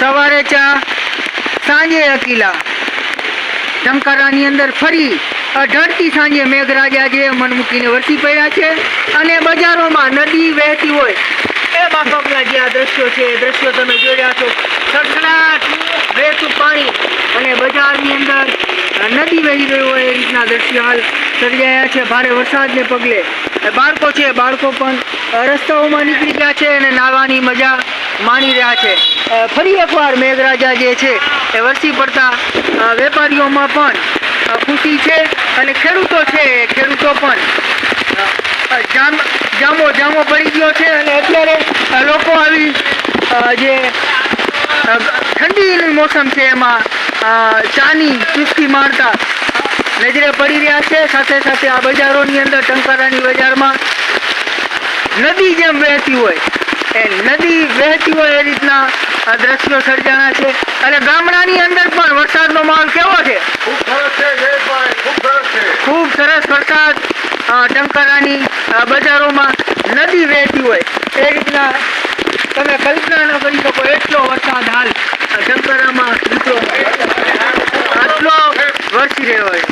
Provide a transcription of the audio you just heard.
સવારે ચા, સાંજે અકીલા. ટંકારાની અંદર ફરી અઢળતી સાંજે મેઘરાજા જે મન મૂકીને વરસી પડ્યા છે અને બજારોમાં નદી વહેતી હોય. એ માફકના જે આ દ્રશ્યો છે, એ દ્રશ્યો તમે જોઈ રહ્યા છો. સડસડાટ, વહેતું પાણી અને બજારની અંદર નદી વહી ગઈ હોય એ રીતના દ્રશ્યો હાલ સર્જાયા છે. ભારે વરસાદને પગલે. બાળકો છે, બાળકો પણ રસ્તાઓમાં નીકળી ગયા છે અને નાહવાની મજા માણી રહ્યા છે. ફરી એકવાર મેઘરાજા જે છે, એ વરસી પડતા વેપારીઓમાં પણ ખુશી છે અને ખેડૂતો છે, ખેડૂતો પણ. જામ, જામો જામો પડી ગયો છે અને અત્યારે લોકો આવી જે ઠંડીની મોસમ છે એમાં ચાની ચુસ્કી મારતા નજરે પડી રહ્યા છે. સાથે સાથે આ બજારોની અંદર ટંકારાની બજારમાં નદી જેમ વહેતી હોય. નદી વહેતી હોય એ રીતના આ દ્રશ્યો સર્જાણા છે. અને ગામડાની અંદર પણ વરસાદનો માહોલ કેવો છે? ખૂબ સરસ વરસાદ ટંકારાની બજારોમાં નદી વહેતી હોય. એ રીતના તમે કલ્પના ન કરી શકો એટલો વરસાદ હાલ ટંકારામાં મિત્રો આટલો વરસી રહ્યો હોય.